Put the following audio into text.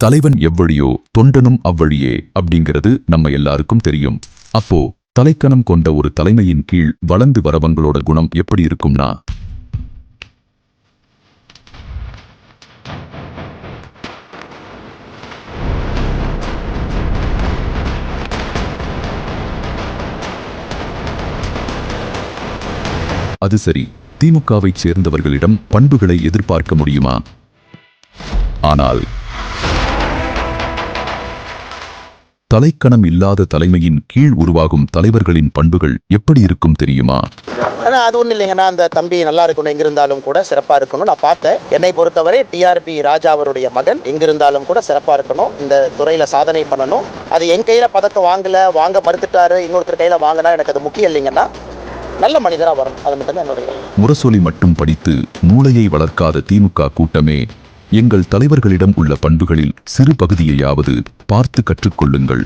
தலைவன் எவ்வழியோ தொண்டனும் அவ்வழியே அப்படிங்கிறது நம்ம எல்லாருக்கும் தெரியும். அப்போ தலைக்கணம் கொண்ட ஒரு தலைமையின் கீழ் வளர்ந்து வரவங்களோட குணம் எப்படி இருக்கும்னா? அது சரி திமுகவைச் சேர்ந்தவர்களிடம் பண்புகளை எதிர்பார்க்க முடியுமா? ஆனால் தலைக்கணம் இல்லாத தலைமையின் கீழ் உருவாகும் தலைவர்களின் பண்புகள் எப்படி இருக்கும் தெரியுமா? ஆனால் அது ஒன்றும் இல்லைங்கண்ணா அந்த தம்பி நல்லா இருக்கணும் எங்க இருந்தாலும் கூட சிறப்பாக இருக்கணும். நான் பார்த்தேன். என்னை பொறுத்தவரை டிஆர்பி ராஜா அவருடைய மகன் எங்க இருந்தாலும் கூட சிறப்பாக இருக்கணும். இந்த துறையில் சாதனை பண்ணணும். அது என் கையில் பதக்கம் வாங்கலை வாங்க மறுத்துட்டாரு இன்னொருத்தர் கையில் வாங்கினா எனக்கு அது முக்கியம் இல்லைங்கன்னா நல்ல மனிதராக வரணும். அது மட்டும்தான் என்னுடைய முரசொலி மட்டும் படித்து மூளையை வளர்க்காத திமுக கூட்டமே எங்கள் தலைவர்களிடம் உள்ள பண்புகளில் சிறு பகுதியையாவது பார்த்து கற்றுக்கொள்ளுங்கள்.